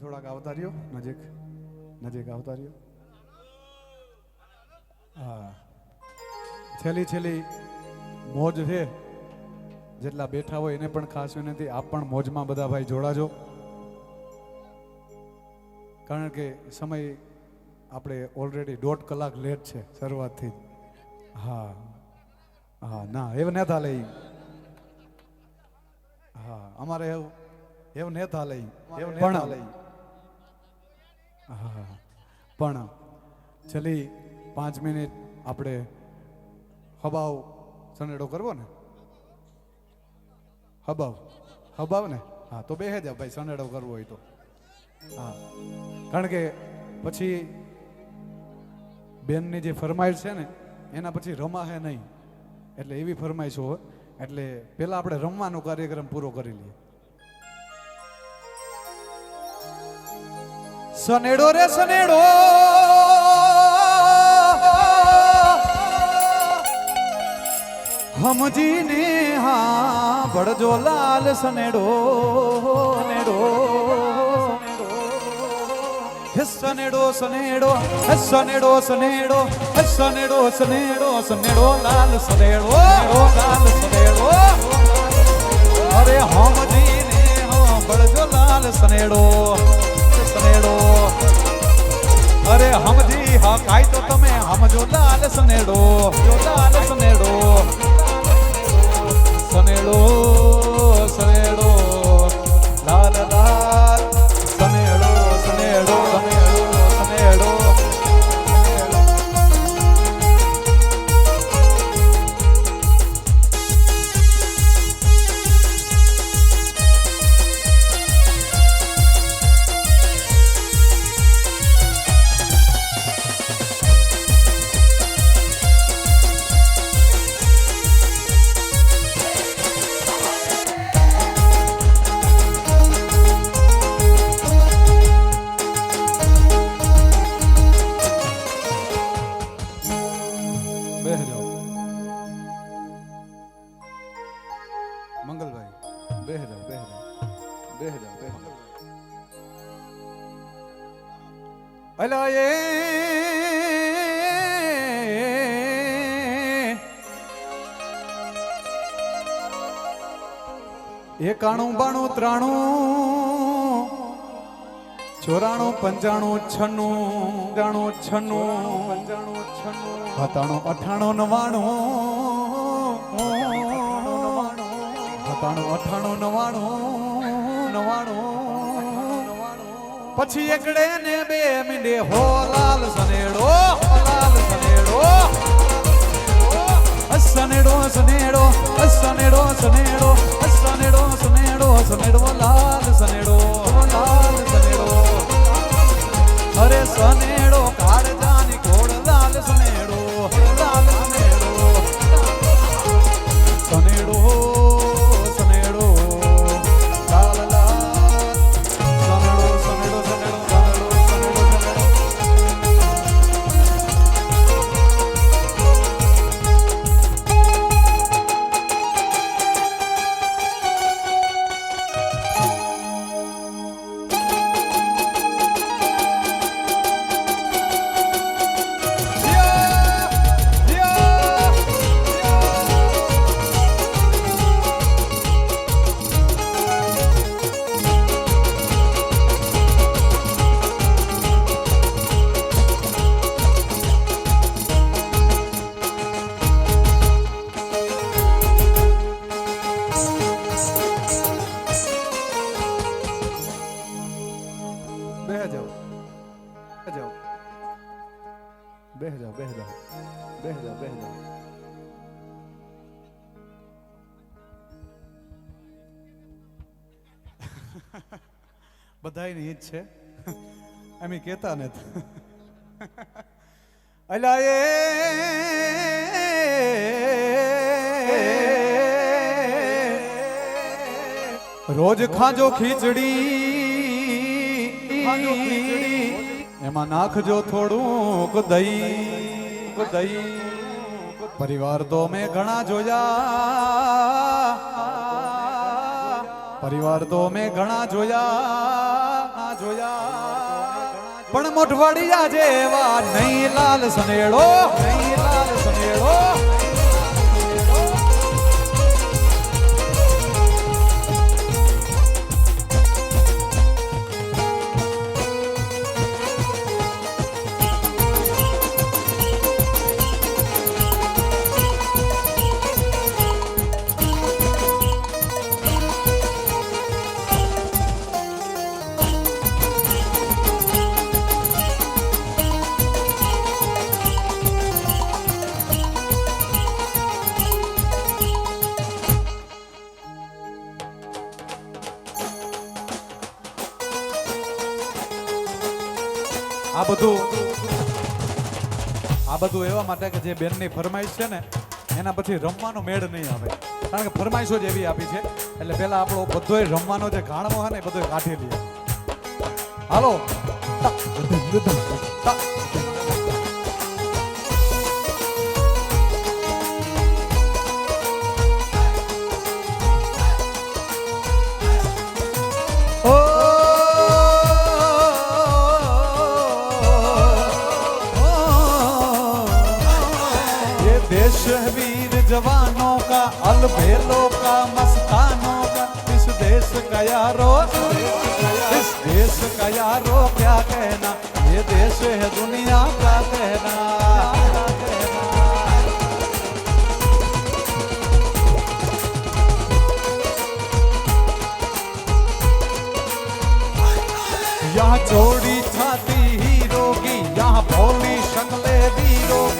થોડાક આવતા રહ્યો. નજીક નજીક આવતા રહ્યો. હા. છેલ્લી છેલ્લી મોજ છે. જેટલા બેઠા હોય એને પણ ખાસ વિનંતી આપ પણ મોજમાં બધા ભાઈ જોડાજો. કારણ કે સમય આપણે ઓલરેડી દોઢ કલાક લેટ છે શરૂઆતથી. હા. હા ના એવું ન થાલે હા અમારે એવું એવું ન થાલે ઈ. પણ હા. પણ છેલ્લી પાંચ મિનિટ આપણે હબાવ સનેડો કરવો ને? હબાવ. હબાવ ને? હા, તો બેહે જા ભાઈ, સનેડો કરવો હોય તો. હા. કારણ કે પછી બેનની જે ફરમાઈશ છે ને, એના પછી રમાશે નહીં. એટલે એવી ફરમાઈશો હોય. એટલે પહેલાં આપણે રમવાનો કાર્યક્રમ પૂરો કરી લઈએ. સનેડો રે સનેડો. હમજીને હા ભડજો લાલ સનેડો નેડો સનેડો સનેડો સનેડો સનેડો સનેડો સનેડો સનેડો, લાલ સનેડો લાલ સનેડો. અરે હમજીને હા ભડજો લાલ સનેડો. હમજો લાલ સનેડો જો લાલ અલા એ એકાણું બાણું ત્રાણું, ચોરાણું પંચાણું છન્નું જાણું છન્નું પંચાણું છન્નું સતાણું અઠાણું નવાણું સતાણું અઠાણું નવાણું નવાણું પછી એકડે ને બે મીંડે હો લાલ સનેડો લાલ સનેડો. સનેડો સનેડો સનેડો સનેડો સનેડો સનેડો સનેડો, લાલ સનેડો લાલ સનેડો. અરે સનેડો, કાળજાની ઘોડ લાલ સનેડો. બધાયની ઈજ છે. એમ કહેતા ને અલા એ રોજ ખાજો ખીચડી. એમાં નાખજો થોડુંક દહીં દહીં. પરિવાર તો મેં ઘણા જોયા. પરિવાર તો મેં ઘણા જોયા. જોયા. પણ મોઠવાડિયા જેવા નહીં લાલ સનેડો. બધું. આ બધું એવા માટે કે જે બેનની ફરમાઈશ છે ને, એના પછી રમવાનો મેળ નહીં આવે. કારણ કે ફરમાઈશો જ એવી આપી છે. એટલે પહેલા આપણો બધોય રમવાનો જે ગાણવો છે ને એ બધોય કાઢી લઈએ. હાલો. जवानों का, अलबेलों का, मस्तानों का, इस देश का यारो, इस देश का यारो, क्या कहना? ये देश है दुनिया का कहना। यहाँ चोरी छाती ही रोगी, यहाँ भोली शक्ले भी यहाँ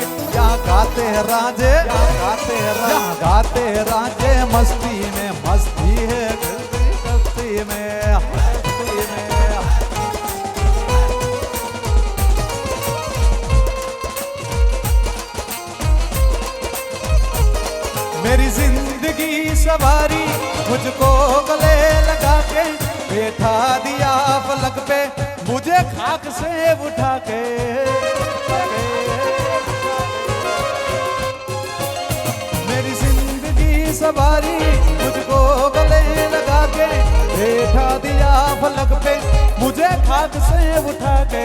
गाते हैं राजे, गाते हैं यहाँ गाते हैं राजे, मस्ती में मस्ती है मस्ती में। मेरी ज़िंदगी सवारी मुझको गले लगा के, बैठा दिया फलक पे, मुझे खाक से उठा के। सवारी मुझको गले लगा के बैठा दिया फलक पे मुझे खाक से उठा के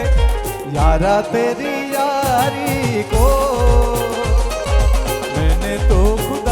यारा तेरी यारी को मैंने तो खुदा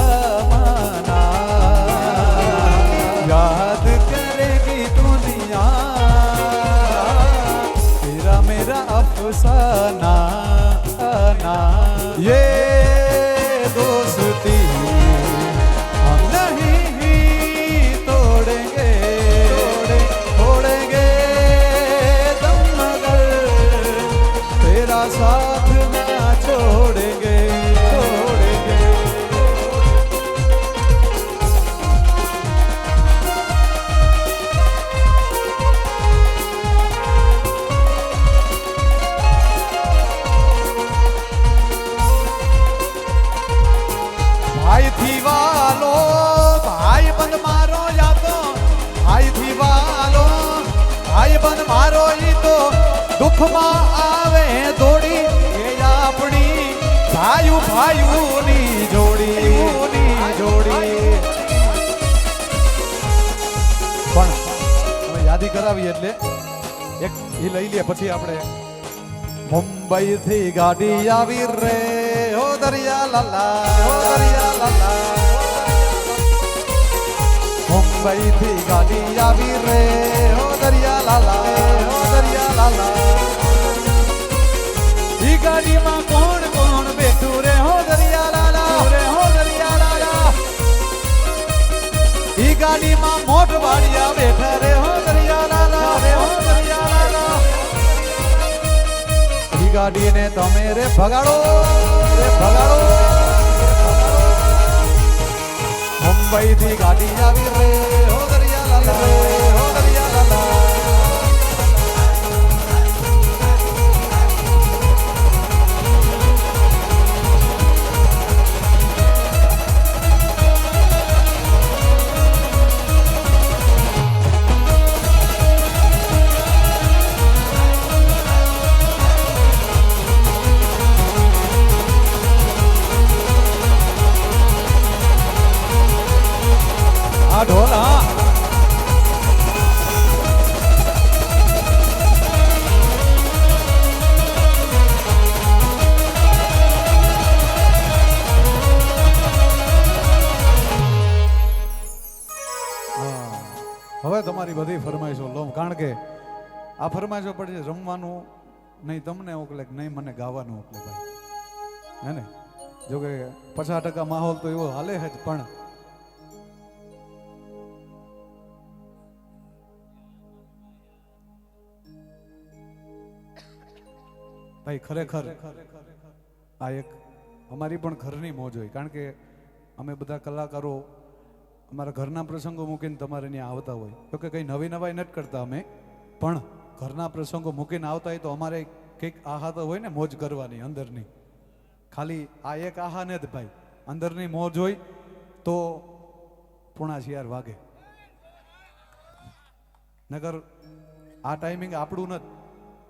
એક ઈ લઈ લે, પછી આપણે મુંબઈ થી ગાડી આવી રે. ઓ દરિયા લાલા ઓ દરિયા લાલા. મુંબઈ થી ગાડી આવી રે. ઓ દરિયા લાલા ઓ દરિયા લાલા. ઈ ગાડીમાં કોણ કોણ બેઠું રે? હો દરિયા લાલા, રે, હો દરિયા લાલા. ઈ ગાડીમાં મોટ વાડિયા બેઠા ગાડીને તમે રે ભગાડો રે ભગાડો મુંબઈ થી ગાડી આવી રે, હો દરિયા લાલ રે. આ ફરમાજો પડશે, રમવાનું નહીં, તમને ઓકલે નહીં, મને ગાવાનું ઓકલે ભાઈ. હે ને? જો કે પચાસ ટકા માહોલ તો એવો હાલે જ, પણ ભાઈ, ખરેખર આ એક અમારી પણ ઘરની મોજ હોય, કારણ કે અમે બધા કલાકારો અમારા ઘરના પ્રસંગો મૂકીને તમારે ત્યાં આવતા હોય. તો કે કંઈ નવી નવાઈ નથી કરતા અમે, પણ ઘરના પ્રસંગો મૂકીને આવતા હોય તો અમારે કંઈક આહા તો હોય ને મોજ કરવાની અંદરની. ખાલી આ એક આહા ને જ ભાઈ. અંદરની મોજ હોય તો પૂણા શિયાર વાગે. નગર આ ટાઈમિંગ આપણું નથી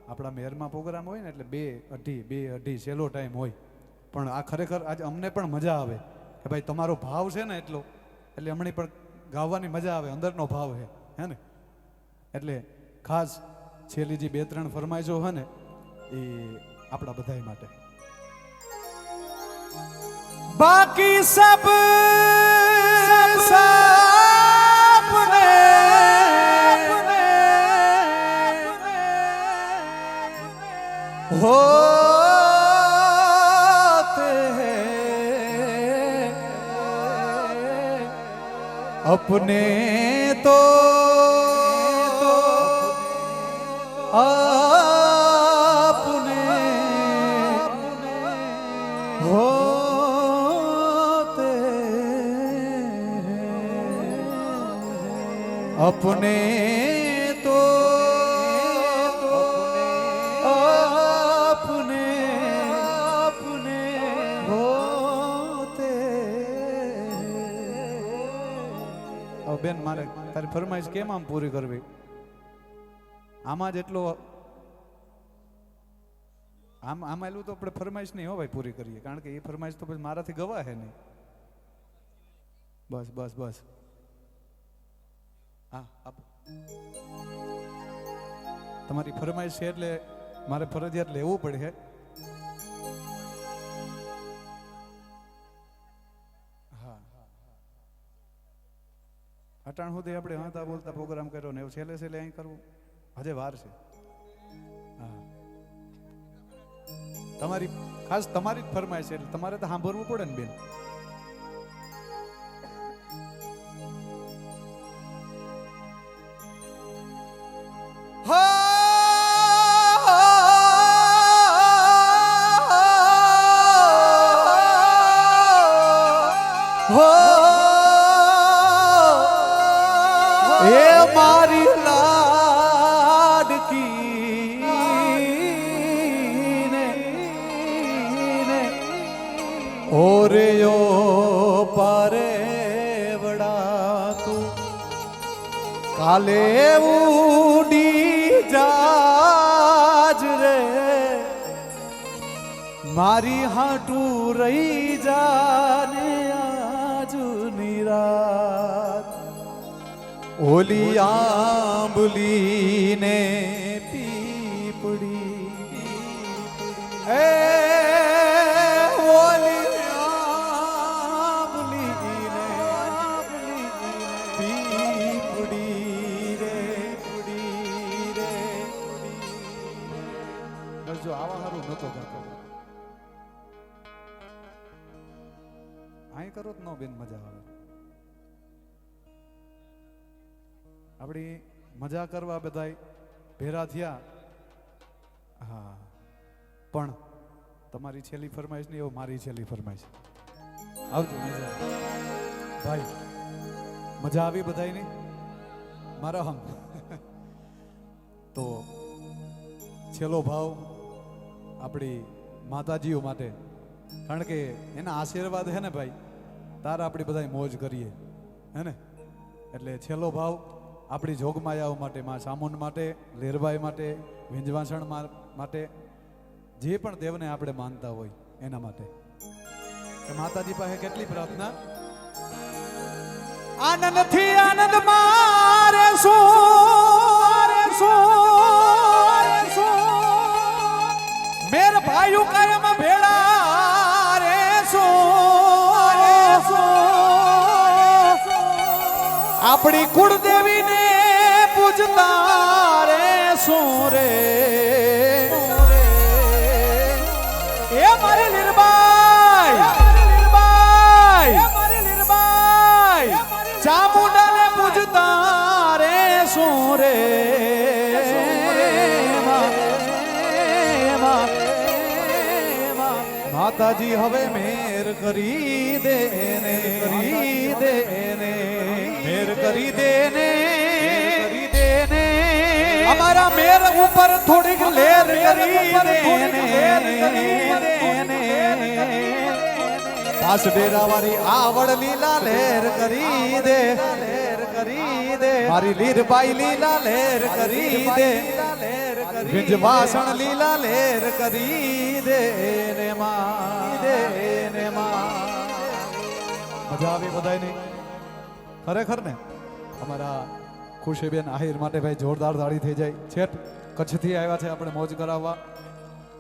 આપણા મેરમાં પ્રોગ્રામ હોય ને એટલે બે અઢી બે અઢી છેલ્લો ટાઈમ હોય. પણ આ ખરેખર આજે અમને પણ મજા આવે. કે ભાઈ તમારો ભાવ છે ને એટલો. એટલે હમણાં પણ ગાવાની મજા આવે. અંદરનો ભાવ છે. હે ને? એટલે ખાસ છેલ્લી જે બે ત્રણ ફરમાઈશો છે ને એ આપણા બધાય માટે બાકી સબ સપને होते हैं अपने तो अपने तो अपने अपने होते હવે બેન મારે તારી ફરમાઈશ કેમ આમ પૂરી કરવી આમાં જેટલો આમ આમાં એટલું તો આપણે ફરમાઈશ નહીં હો ભાઈ પૂરી કરીએ કારણ કે એ ફરમાઈશ તો પછી મારાથી ગવાહે નહીં બસ બસ બસ હા, આપ. તમારી ફરમાઈશ છે એટલે મારે ફરજિયાત લેવું પડે. હા. અટાણ સુધી આપણે હાતા બોલતા પ્રોગ્રામ કર્યો ને એવું છેલ્લે છેલ્લે અહીં કરવું. હજે વાર છે. હા. તમારી, ખાસ તમારી જ ફરમાઈશ એટલે તમારે તો સાંભળવું પડે ને બેન. કાલે ઉડી જાજ રે. મારી હાટું રહી જાને આજની રાત. ઓલી આંબલીને પીપડી એ કરો તો નો બેન મજા આવે. આપણી મજા કરવા બધા ભેરા થયા. હા, પણ તમારી છેલ્લી ફરમાઈશ નહીં, એવું મારી છેલ્લી ફરમાઈશ. આવજો, મજા ભાઈ, મજા આવી બધાયની? મારા હમ. તો છેલ્લો ભાવ આપણી માતાજીઓ માટે. કારણ કે એના આશીર્વાદ હે ને ભાઈ? તાર આપણી બધા મોજ કરીએ. હે ને એટલે છેલ્લો ભાવ આપણી જોગમાયાઓ માટે, માં સામુન માટે, લેરબાઈ માટે વિંજવાસણ માટે, જે પણ દેવને આપણે માનતા હોય એના માટે. માતાજી પાસે કેટલી પ્રાર્થના? આનંદથી આનંદ મારે શું? આપણી કુળદેવીને શું રે એ મારી લીરબાઈ. લીરબાઈ. મારી લીરબાઈ. ચામુંડાને પૂજતા રે શું રે માતાજી હવે મેર કરી દે ને કરી દે ને કરી દે ને કરી દે ને અમારા મેર ઉપર થોડીક લેર કરી દે પાસ ડેરા વાળી આવડ લીલા લેર કરી દે. લેર કરી દે મારી લીરબાઈ લીલા લેર કરી દે. વિંજ વાસણ લીલા લેર કરી દે ને માં દે ને માં. મજા આવી બધાયની? ખરેખર ને? અમારા ખુશીબેન આહિર માટે ભાઈ જોરદાર દાળી થઈ જાય. છેટ કચ્છથી આવ્યા છે આપણે મોજ કરાવવા.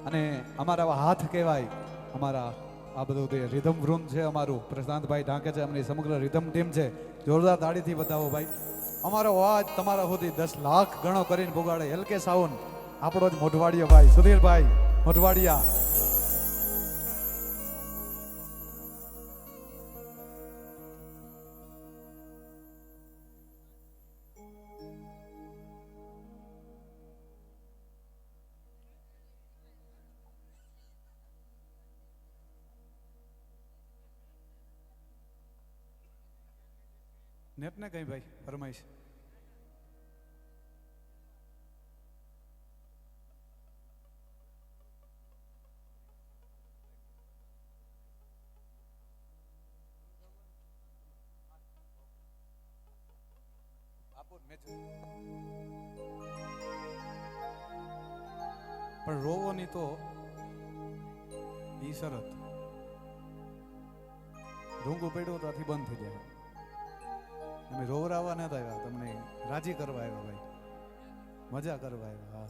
અને અમારા હાથ કહેવાય, અમારા આ બધું તે રિધમ વૃંદ છે અમારું, પ્રશાંતભાઈ ઢાંકે છે અમારી સમગ્ર રિધમ ટીમ છે. જોરદાર દાળીથી બતાવો ભાઈ. અમારો અવાજ તમારા સુધી દસ લાખ ગણો કરીને ભોગાડે. એલકે સાઉન આપણો જ મોઢવાડિયો ભાઈ. સુધીરભાઈ, મોઢવાડિયા. ને કઈ ભાઈ ફરમાઈશ. પણ રોવો ની તો ઈ શરત. રૂંગું પડ્યો ત્યાંથી બંધ થઈ જાય. અમે રોવરાવા નતા આવ્યા. તમને રાજી કરવા આવ્યા ભાઈ. મજા કરવા આવ્યા હા.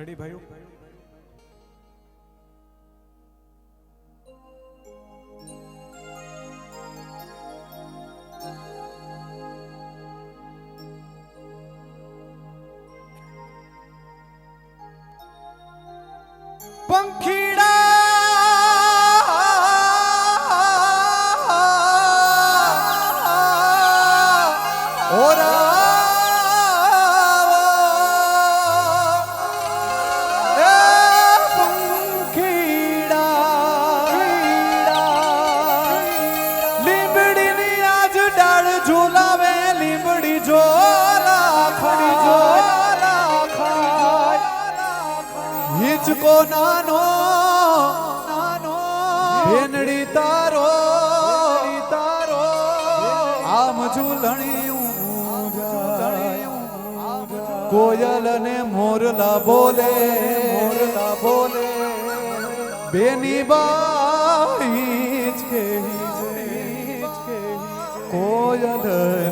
રેડી ભાઈઓ? બેની બાઈ છે કોયલ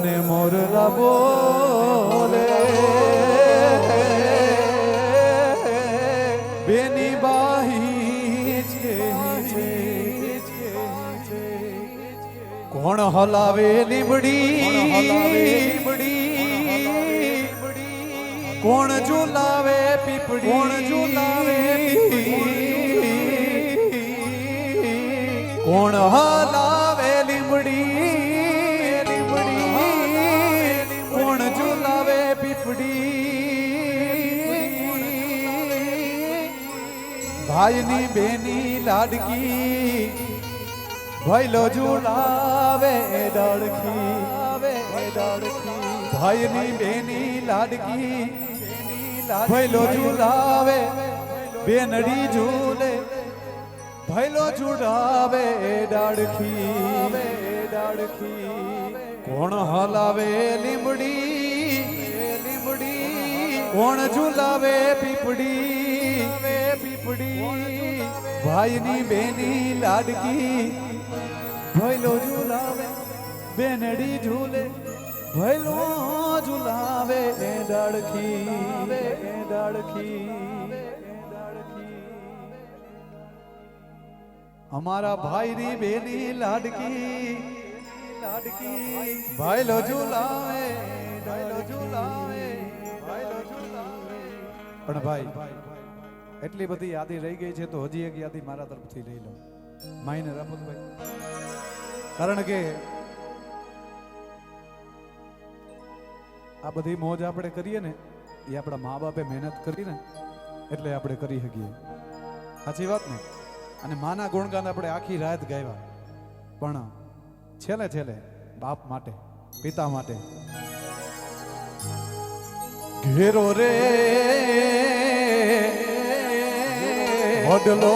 ને મોરલા બોલે. બેની બાઈ છે, કોણ હલાવે લીમડી? કોણ ઝુલાવે પીપડી કોણ ઝુલાવે કોણ હલાવે લીમડી? લીમડી કોણ ઝુલાવે પીપડી? ભાઈની બેની લાડકી ભૈલો ઝુલાવે ડળખી ડાળખી ભાઈની બેની લાડકી ભૈલો ઝુલાવે, બેનડી ઝૂલે. ભૈલો જુડાવે ડાળખી ડાળખી કોણ હલાવે લીમડી? લીમડી કોણ ઝુલાવે પીપડી પીપડી ભાઈની બેની લાડકી. ભૈલો ઝુલાવે, બેનડી ઝૂલે. ભૈલો ઝુલાવે ડાળખી ડાળખી અમારા ભાઈની બેની લાડકી લાડકી. ભાઈલો ઝુલાવે ભાઈલો ઝુલાવે ભાઈલો ઝુલાવે. પણ ભાઈ, એટલી બધી યાદી રહી ગઈ છે તો હજી એક યાદી મારા તરફથી લઈ લો. માઈને રામતભાઈ કારણ કે આ બધી મોજ આપણે કરીએ ને, એ આપણા મા બાપે મહેનત કરીને, એટલે આપણે કરી શકીએ. સાચી વાત ને? અને માના ગુણગાન આપણે આખી રાત ગાવ્યા પણ છેલ્લે છેલ્લે બાપ માટે, પિતા માટે. ઘેરો રે વડલો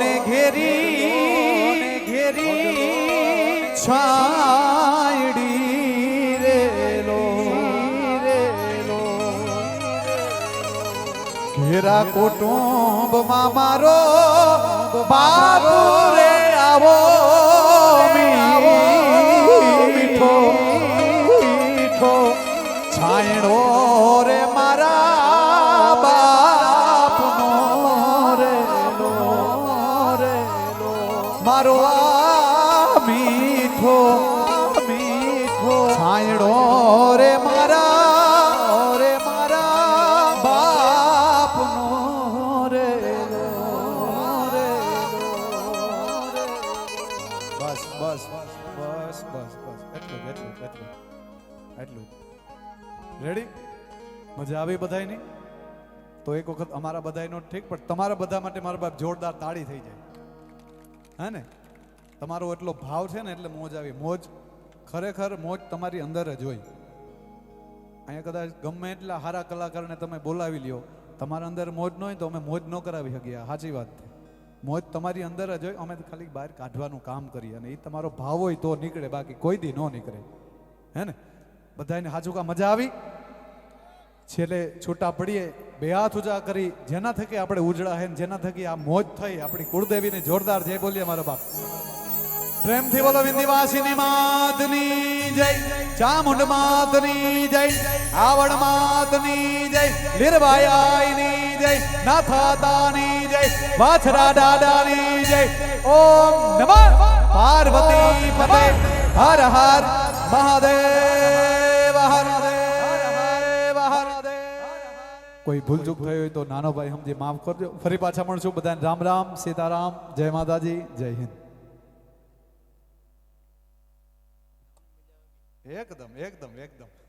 ને ઘેરી ઘેરી છાયડી રેલો રેલો, ઘેરા કુટુંબમાં મારો બાપુ રે આવો. બસ બસ બસ બસ. એટલું એટલું એટલું એટલું રેડી મજા આવી બધાયની? તો એક વખત અમારા બધાયનો ઠીક, પણ તમારા બધા માટે મારા બાપ જોરદાર તાળી થઈ જાય. હે ને? તમારો એટલો ભાવ છે ને, એટલે મોજ આવી. મોજ ખરેખર મોજ તમારી અંદર જ હોય. અહીંયા કદાચ ગમે એટલા સારા કલાકારને તમે બોલાવી લ્યો. તમારા અંદર મોજ ન હોય તો અમે મોજ ન કરાવી શકીએ. સાચી વાત છે. મોજ તમારી અંદર જ હોય. અમે ખાલી બહાર કાઢવાનું કામ કરીએ અને એ તમારો ભાવ હોય તો નીકળે, બાકી કોઈ દી ન નીકળે. હે ને? બધાને હાજુકા મજા આવી. છેલ્લે છૂટા પડીએ. બે હાથ ઉજા કરી. જેના થકી આપણે ઉજળા હે જેના થકી આ મોજ થઈ. આપણી કુળદેવીને જોરદાર જય બોલીએ મારા બાપ. પ્રેમથી બોલો વિંધ્યવાસીની માતની જય, ચામુંડ માતની જય આવડ માતની જય લીરબાયાઈની જય, નાથાતાની જય, વાછરા દાદાની જય. ઓમ નમઃ. પાર્વતી પતે હર હર મહાદેવ, હર કોઈ ભૂલ ચૂક થઈ હોય તો નાનો ભાઈ સમજી માફ કરજો. ફરી પાછા મળશું બધાને. રામ રામ, સીતારામ, જય માતાજી, જય હિન્દ. એકદમ એકદમ એકદમ.